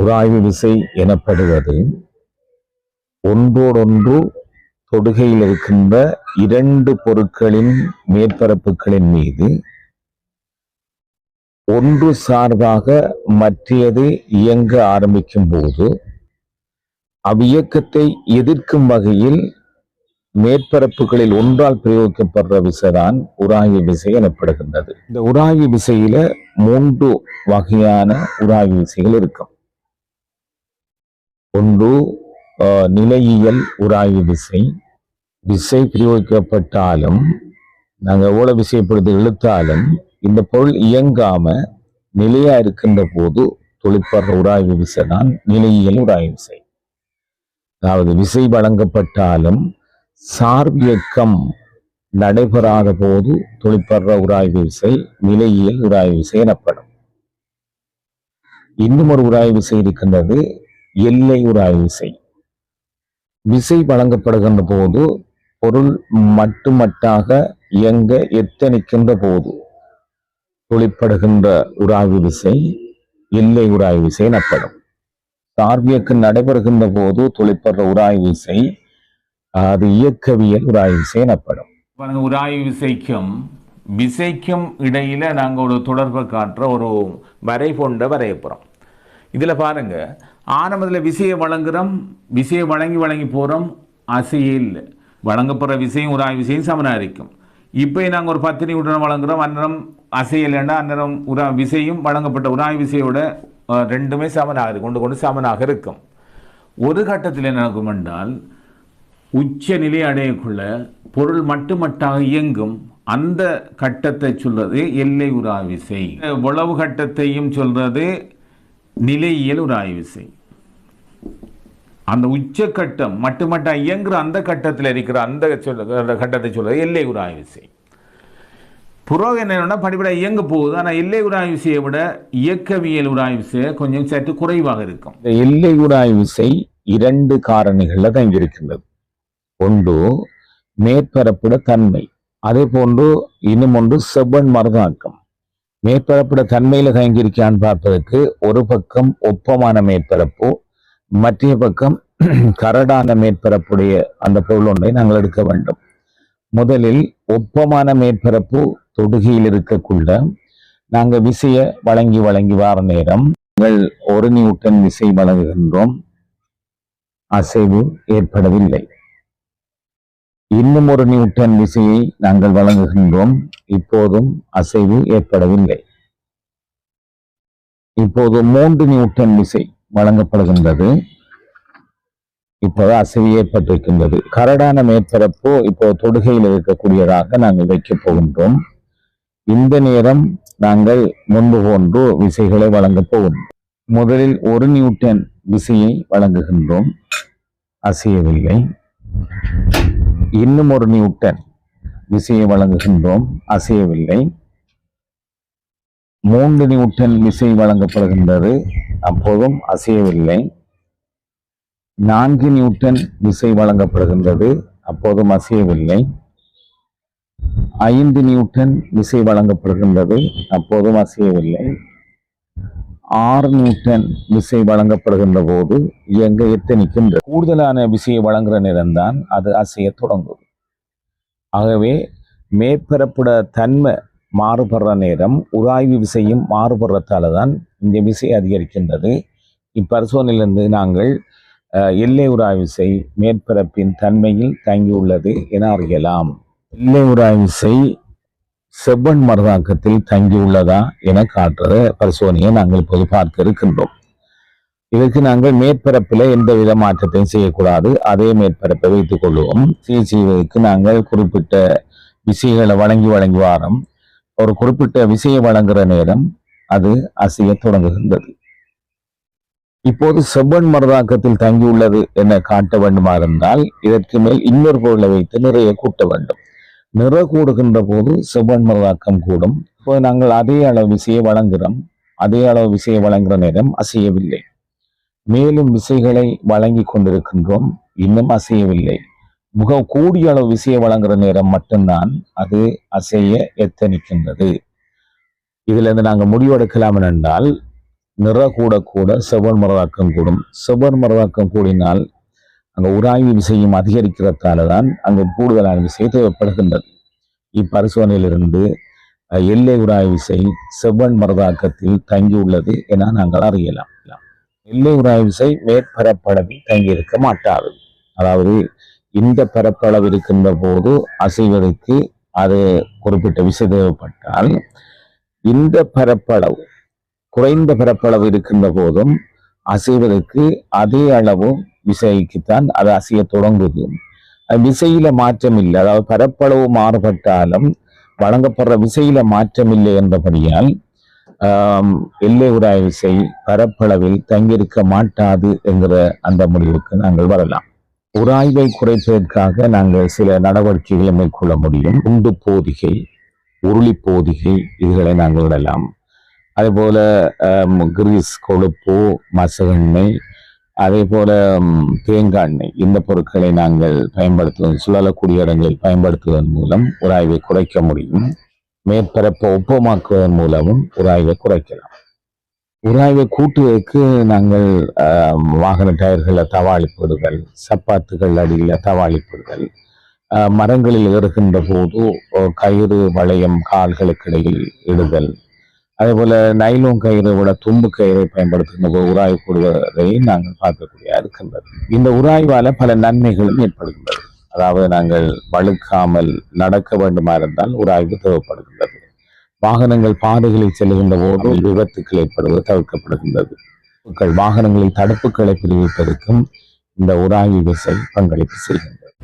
உராய்வு விசை எனப்படுவது. ஒன்றோடொன்று தொடுகையில் இருக்கின்ற இரண்டு பொருட்களின் மேற்பரப்புகளின் மீது. ஒன்று சார்பாக மற்றியது இயங்க ஆரம்பிக்கும் போது அவ்வியக்கத்தை எதிர்க்கும் வகையில் மேற்பரப்புகளில் ஒன்றால் பிரயோகிக்கப்படுற விசைதான் உராய்வு விசை எனப்படுகின்றது. இந்த உராய்வு விசையில மூன்று வகையான உராய்வு விசைகள் இருக்கும். ஒன்று நிலையியல் உராய்வு விசை. விசை பிரயோகிக்கப்பட்டாலும் நாங்கள் எவ்வளோ விசைப்படுத்தி இழுத்தாலும் இந்த பொருள் இயங்காம நிலையா இருக்கின்ற போது தொழிற்படுற உராய்வு விசை தான் நிலையியல் உராய்வு விசை. அதாவது விசை வழங்கப்பட்டாலும் சார்பியக்கம் நடைபெறாத போது தொழிற்படுற உராய்வு விசை நிலையியல் உராய்வு விசை எனப்படும். இன்னும் ஒரு உராய்வு விசை இருக்கின்றது எல்லை உராய்வு விசை விசை வழங்கப்படுகின்ற போது பொருள் மட்டுமட்டாக இயங்க எத்தனிக்கின்ற போது தொழிற்படுகின்ற உராய்வு விசை எல்லை உராய்வு விசை எனப்படும். சார்பியக்கம் நடைபெறுகின்ற போது தொழிற்படுற உராய்வு விசை அது இயக்கவியல் உராய்வு விசை எனப்படும். பாருங்க உராய்வு விசைக்கும் விசைக்கும் இடையில நாங்க ஒரு தொடர்பை காட்டுற ஒரு வரை கொண்ட வரையப்புறோம். இதுல பாருங்க ஆரம்பத்தில் விசையை வழங்குகிறோம் விசையை வழங்கி வழங்கி போகிறோம் அசையே இல்லை. வழங்கப்படுற விசையும் உராய் விசையும் சமனாக இருக்கும். இப்போ நாங்கள் ஒரு பத்தினி உடனே வழங்குறோம் அந்நேரம் அசையலைன்னா அந்நேரம் உரா விசையும் வழங்கப்பட்ட உராய்வு விசையோட ரெண்டுமே சமனாக இருக்கும் கொண்டு கொண்டு சமனாக இருக்கும். ஒரு கட்டத்தில் என்ன நடக்கும் என்றால் உச்ச நிலை அடையக்குள்ள பொருள் மட்டுமட்டாக இயங்கும் அந்த கட்டத்தை சொல்றது எல்லை உராய் விசை. உளவு கட்டத்தையும் சொல்றது நிலையியல் உராய் விசை. அந்த உச்சக்கட்டம் மட்டுமட்டாக இயங்குற அந்த கட்டத்தில் இருக்கிற அந்த சொல்ல அந்த கட்டத்தை சொல்றது எல்லை உராய் விசை. புரோக என்னன்னா படிப்பட இயங்க போகுது. ஆனால் எல்லை உராய் விசையை விட இயக்கவியல் உராய் விசை கொஞ்சம் சற்று குறைவாக இருக்கும். இந்த எல்லை உராய்வு விசை இரண்டு காரணிகள்ல தங்கியிருக்கின்றது ஒன்று மேற்பரப்புட தன்மை அதே போன்று இன்னும் ஒன்று செவ்வன் மருதாக்கம் மேற்பரப்புட தன்மையில் தங்கியிருக்கான்னு பார்ப்பதற்கு ஒரு பக்கம் ஒப்பமான மேற்பரப்பு மற்ற பக்கம் கரடான மேற்பரப்புடைய அந்த பொருள் ஒன்றை நாங்கள் எடுக்க வேண்டும். முதலில் ஒப்பமான மேற்பரப்பு தொடுகையில் இருக்கக்குள்ள நாங்கள் விசைய வழங்கி வழங்கி வார நேரம் நாங்கள் ஒரு நியூட்டன் விசை வழங்குகின்றோம். அசைவு ஏற்படவில்லை. இன்னும் ஒரு நியூட்டன் விசையை நாங்கள் வழங்குகின்றோம். இப்போதும் அசைவு ஏற்படவில்லை. இப்போது மூன்று நியூட்டன் விசை வழங்கப்படுகின்றது. இப்போது அசைவு ஏற்பட்டிருக்கின்றது. கரடான மேற்பரப்பு இப்போ தொடுகையில் இருக்கக்கூடியதாக நாங்கள் வைக்கப் போகின்றோம். இந்த நேரம் நாங்கள் முன்பு போன்று விசைகளை வழங்கப் போகின்றோம். முதலில் ஒரு நியூட்டன் விசையை வழங்குகின்றோம். அசையவில்லை. இன்னும் ஒரு நியூட்டன் விசையை வழங்குகின்றோம். அசையவில்லை. மூன்று நியூட்டன் விசை வழங்கப்படுகின்றது. அப்போதும் அசையவில்லை. நான்கு நியூட்டன் விசை வழங்கப்படுகின்றது அப்போதும் அசையவில்லை. ஐந்து நியூட்டன் விசை வழங்கப்படுகின்றது அப்போதும் அசையவில்லை. ஆறு நியூட்டன் விசை வழங்கப்படுகின்ற போது எங்க எத்தனைக்கின்ற கூடுதலான விசையை வழங்குற நேரம்தான் அது அசைய தொடங்கும் ஆகவே மேற்பரப்புட தன்மை மாறுபடுற நேரம் உராய்வு விசையும் மாறுபடுறதால தான் இந்த விசை அதிகரிக்கின்றது. இப்பரிசோதனையிலிருந்து நாங்கள் எல்லை உராய்வு விசை மேற்பரப்பின் தன்மையில் தங்கியுள்ளது என அறியலாம். எல்லை உராய்வு விசை செவ்வன் மருதாக்கத்தில் தங்கியுள்ளதா என காட்டுற பரிசோதனையை நாங்கள் இப்போது பார்க்க இருக்கின்றோம். இதற்கு நாங்கள் மேற்பரப்பில் எந்த வித மாற்றத்தையும் செய்யக்கூடாது. அதே மேற்பரப்பை வைத்துக் கொள்வோம். சிகிச்சைக்கு நாங்கள் குறிப்பிட்ட விசைகளை வழங்கி வழங்கி வாரம் ஒரு குறிப்பிட்ட விசையை வழங்குற நேரம் அது அசைய தொடங்குகின்றது. இப்போது செவ்வன் மருதாக்கத்தில் தங்கியுள்ளது என காட்ட வேண்டுமா இருந்தால் இதற்கு மேல் இன்னொரு பொருளை வைத்து நிறைய கூட்ட வேண்டும். நிற கூடுகின்ற போது செவ்வன் மருதாக்கம் கூடும். இப்போ நாங்கள் அதே அளவு விசையை வழங்குகிறோம். அதே அளவு விசையை வழங்குற நேரம் அசையவில்லை. மேலும் விசைகளை வழங்கி கொண்டிருக்கின்றோம். இன்னும் அசையவில்லை. முக கூடிய அளவு விசையை வழங்குற நேரம் மட்டும்தான் அது அசைய எத்தனிக்கின்றது. இதுல இருந்து நாங்கள் முடிவெடுக்கலாம் என்றால் நிற கூட கூட செவ்வன் மரதாக்கம் கூடும். செவ்வன் மரதாக்கம் கூடினால் அங்கே உராய்வு விசையும் அதிகரிக்கிறதால தான் அங்கு கூடுதலான விசை தேவைப்படுகின்றது. இப்பரிசோதனையிலிருந்து எல்லை உராய்வு விசை செவ்வன் மரதாக்கத்தில் தங்கியுள்ளது என நாங்கள் அறியலாம். எல்லை உராய்வு விசை மேற்பரப்பளவில் தங்கியிருக்க மாட்டாது. அதாவது இந்த பரப்பளவு இருக்கின்ற போது அசைவதற்கு அது குறிப்பிட்ட விசை தேவைப்பட்டால் இந்த பரப்பளவு குறைந்த பரப்பளவு இருக்கின்ற போதும் அசைவதற்கு அதே அளவு விசைக்குத்தான் அது அசைய தொடங்குது. அது விசையில மாற்றம் இல்லை அதாவது பரப்பளவு மாறுபட்டாலும் வழங்கப்படுற விசையில மாற்றம் இல்லை என்றபடியால் எல்லை உராய் விசை பரப்பளவில் தங்கியிருக்க மாட்டாது என்கிற அந்த முடிவுக்கு நாங்கள் வரலாம். உராய்வை குறைப்பதற்காக நாங்கள் சில நடவடிக்கைகளை மேற்கொள்ள முடியும். உண்டு போதிகை உருளி போதிகை இதுகளை நாங்கள் விடலாம். அதேபோல கிரீஸ் கொழுப்பு மசகெண்ணெய் அதே போல் தேங்காய் எண்ணெய் இந்த பொருட்களை நாங்கள் பயன்படுத்துவது சுழலக்கூடிய இடங்களில் பயன்படுத்துவதன் மூலம் உராய்வை குறைக்க முடியும். மேற்பரப்பை ஒப்பமாக்குவதன் மூலமும் உராய்வை குறைக்கலாம். உராய்வை கூட்டுவதற்கு நாங்கள் வாகன டயர்களில் தவாளிப்படுதல் சப்பாத்துகள் அடியில் தவாளிப்படுதல் மரங்களில் ஏறுகின்ற போது கயிறு வளையம் கால்களுக்கு இடையில் இடுதல். அதே போல் நைலோன் கயிறை விட தும்பு கயிறை பயன்படுத்துகின்ற போது உராய் கூடுவதை நாங்கள் பார்க்கக்கூடிய இருக்கின்றது இந்த உராய்வால் பல நன்மைகளும் ஏற்படுகின்றது. அதாவது நாங்கள் வழுக்காமல் நடக்க வேண்டுமா இருந்தால் உராய்வு தேவைப்படுகின்றது. வாகனங்கள் பாதைகளில் செல்லுகின்ற போது விபத்துக்கள் ஏற்படுவது தவிர்க்கப்படுகின்றது. மக்கள் வாகனங்களில் தடுப்புகளை பிரிவிப்பதற்கும் இந்த உராய்வு விசை பங்களிப்பு செய்கின்றது.